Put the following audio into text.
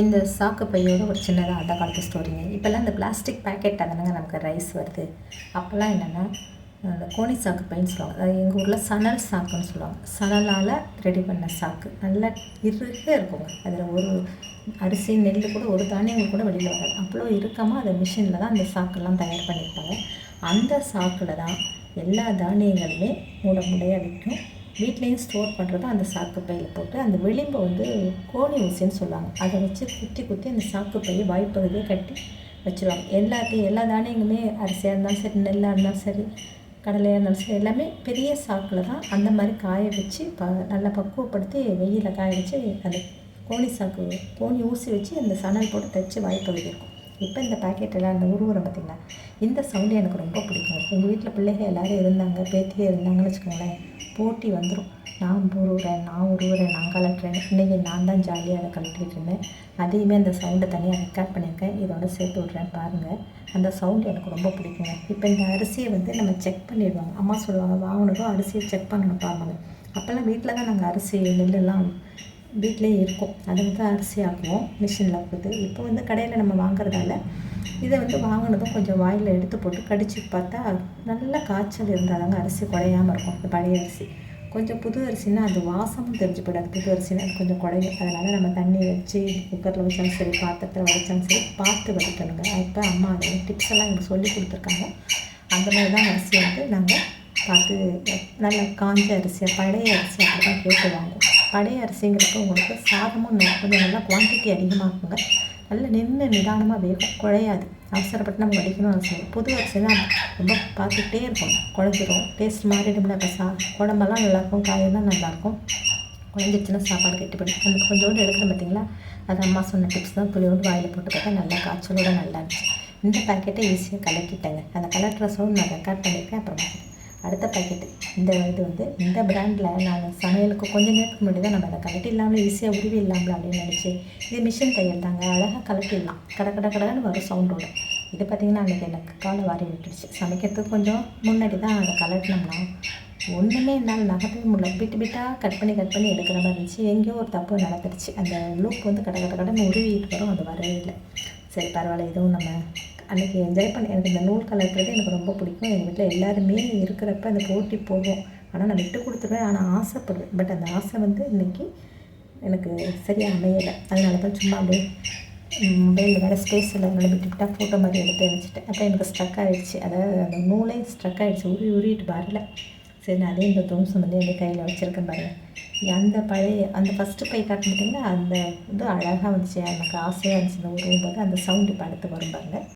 இந்த சாக்கு பையோட ஒரு சின்னதாக அந்த காலத்து ஸ்டோரிங்க இப்போல்லாம் இந்த பிளாஸ்டிக் பேக்கெட் அதனங்க நமக்கு ரைஸ் வருது. அப்போல்லாம் என்னென்னா அந்த கோணி சாக்கு பைன்னு சொல்லுவாங்க. அதாவது எங்கள் ஊரில் சணல் சாக்குன்னு சொல்லுவாங்க. சணலால் ரெடி பண்ண சாக்கு. நல்லா இருக்க இருக்குங்க. அதில் ஒரு அரிசி நெல் கூட ஒரு தானியங்கள் கூட வெளியில் வராது. அவ்வளோ இறுக்கமாக அதை மிஷினில் தான் அந்த சாக்கெல்லாம் தயார் பண்ணியிருப்பாங்க. அந்த சாக்கில் தான் எல்லா தானியங்களுமே மூட முடையாக விற்கும் வீட்லேயும் ஸ்டோர் பண்ணுறது அந்த சாக்கு பையில் போட்டு அந்த விளிம்பை வந்து கோணி ஊசின்னு சொல்லுவாங்க. அதை வச்சு குத்தி குத்தி அந்த சாக்கு பையை வாய்ப்பகுதியை கட்டி வச்சுருவாங்க. எல்லாத்தையும் எல்லா தானியங்களுமே அரிசியாக இருந்தாலும் சரி நெல்லாக இருந்தாலும் சரி கடலையாக இருந்தாலும் சரி எல்லாமே பெரிய சாக்கில் தான் அந்த மாதிரி காய வச்சு ப நல்லா பக்குவப்படுத்தி வெயிலில் காய வச்சு அந்த கோணி சாக்கு கோணி ஊசி வச்சு அந்த சணல் போட்டு தைச்சி வாய்ப்பகுதி இருக்கும். இப்போ இந்த பாக்கெட் எல்லாம் அந்த உருவுறம் பார்த்தீங்களா இந்த சவுண்டு எனக்கு ரொம்ப பிடிக்கும். எங்கள் வீட்டில் பிள்ளைகள் எல்லோரும் இருந்தாங்க பேத்தியே இருந்தாங்கன்னு வச்சுக்கோங்களேன். போட்டி வந்துடும் நான் உருவுறேன் நான் உருவுறேன் நான் கலட்டுறேன் இன்றைக்கி நான் தான் ஜாலியாக அதை கலட்டிக்கிட்டு இருந்தேன். அதையுமே அந்த சவுண்டை தனியாக ரெக்கார்ட் பண்ணியிருக்கேன். இதோட சேர்த்து விட்றேன் பாருங்கள் அந்த சவுண்டு எனக்கு ரொம்ப பிடிக்குங்க. இப்போ இந்த அரிசியை வந்து நம்ம செக் பண்ணிடுவாங்க. அம்மா சொல்லுவாங்க வாங்கினதும் அரிசியை செக் பண்ணணும் பாருங்கள் அப்போல்லாம் வீட்டில் தான் நாங்கள் அரிசி நெல்லெல்லாம் வீட்டிலே இருக்கும். அதை வந்து அரிசி ஆக்குவோம் மிஷினில் போட்டு. இப்போ வந்து கடையில் நம்ம வாங்குறதால இதை வந்து வாங்கினதும் கொஞ்சம் வாயில் எடுத்து போட்டு கடிச்சு பார்த்தா நல்ல காய்ச்சல் இருந்தாதாங்க அரிசி குறையாமல் இருக்கும் இந்த பழைய அரிசி. கொஞ்சம் புது அரிசினா அது வாசமும் தெரிஞ்சு போயிடாது புது அரிசினா அது கொஞ்சம் குறையும். அதனால் நம்ம தண்ணி வச்சு குக்கரில் வச்சாலும் சரி பாத்திரத்தில் வச்சாலும் சரி பார்த்து வடிக்கணுங்க அப்போ அம்மா அதை டிப்ஸ் எல்லாம் எனக்கு சொல்லி கொடுத்துருக்காங்க. அந்த மாதிரி தான் அரிசி வந்து நாங்கள் பார்த்து நல்லா காஞ்ச அரிசியாக பழைய அரிசி அப்படி தான் கேட்டு வாங்குவோம். பழைய அரிசிங்கிறப்ப உங்களுக்கு சாதமும் கொஞ்சம் நல்லா குவான்டிட்டி அதிகமாக இருக்குங்க. நல்லா நின்று நிதானமாக வேகும். குழையாது. அவசரப்பட்டு நம்ம வடிக்கணும் அவசியம் புது அரிசி தான் ரொம்ப பார்த்துக்கிட்டே இருக்கும் குழஞ்சிரும். டேஸ்ட் மாறிடும்ல இப்போ சா குழம்பெல்லாம் நல்லாயிருக்கும். காயெல்லாம் நல்லாயிருக்கும். குழஞ்சிருச்சுன்னா சாப்பாடு கெட்டுப்படும் அந்த கொஞ்சோண்டு எடுக்கிறேன் பார்த்தீங்களா? அது அம்மா சொன்ன டிப்ஸ் தான் புளியோண்டு வாயில் போட்டு பார்த்தா நல்லா காய்ச்சலோட நல்லா இருந்துச்சு. இந்த பேக்கெட்டை ஈஸியாக கலக்கிட்டேங்க. அந்த கலர் ட்ரெஸ்ஸும் நான் ரெக்கார்ட் பண்ணியிருக்கேன். அப்புறம் அடுத்த பாக்கெட்டு இந்த இது வந்து இந்த பிராண்டில் நான் சமையலுக்கு கொஞ்சம் நேரத்துக்கு முன்னாடி தான் நம்ம அதை கலட்டி இல்லாமல் ஈஸியாக உருவி இல்லாமல் அப்படின்னு நினச்சி இது மிஷின் தையல் தாங்க அழகாக கலட்டிடலாம் கட கட கடன்னு வரும் சவுண்டோட இது பார்த்திங்கன்னா அன்றைக்கி எனக்கு காலை வாரி விட்டுருச்சு சமைக்கிறதுக்கு கொஞ்சம் முன்னாடி தான் அதை கலட்டினோம்னா ஒன்றுமே என்னால் நகர்த்தவே முடியல. பிட்டு பிட்டாக கட் பண்ணி கட் பண்ணி எடுக்கிற மாதிரி இருந்துச்சு. எங்கேயோ ஒரு தப்பு நடந்துருச்சு அந்த லூப் வந்து கட கட கடன்னு உருவிட்டு வரும். அது வரவே இல்லை. சரி பரவாயில்ல. இதுவும் நம்ம அன்றைக்கி என்ஜாய் பண்ண எனக்கு இந்த நூல் கலக்கிறது எனக்கு ரொம்ப பிடிக்கும். எங்கள் வீட்டில் எல்லாருமே இருக்கிறப்ப அந்த போட்டி போவோம் ஆனால் நான் விட்டு கொடுத்துருவேன். ஆனால் ஆசைப்படுவேன். பட் அந்த ஆசை வந்து இன்றைக்கி எனக்கு சரியாக அமையலை. அதனால தான் சும்மா அப்படியே மொபைலில் வேறு ஸ்பேஸ் இல்லை அதனால் விட்டு விட்டால் ஃபோட்டோ மாதிரி எடுத்து வச்சுட்டேன். அப்போ எனக்கு ஸ்ட்ரக் ஆகிடுச்சு அதாவது அந்த நூலே ஸ்ட்ரக் ஆகிடுச்சு உருவி உரிட்டு வரல சரி நான் அதே இந்த தோம்சம் வந்து எங்கள் கையில் வச்சுருக்கேன் பாருங்கள் அந்த பழைய அந்த ஃபஸ்ட்டு பை காட்டினு பார்த்தீங்கன்னா அந்த இது அழகாக வந்துச்சு எனக்கு ஆசையாக இருந்துச்சு. இந்த உருவும் போது அந்த சவுண்டு இப்போ அடுத்து வரும் பாருங்கள்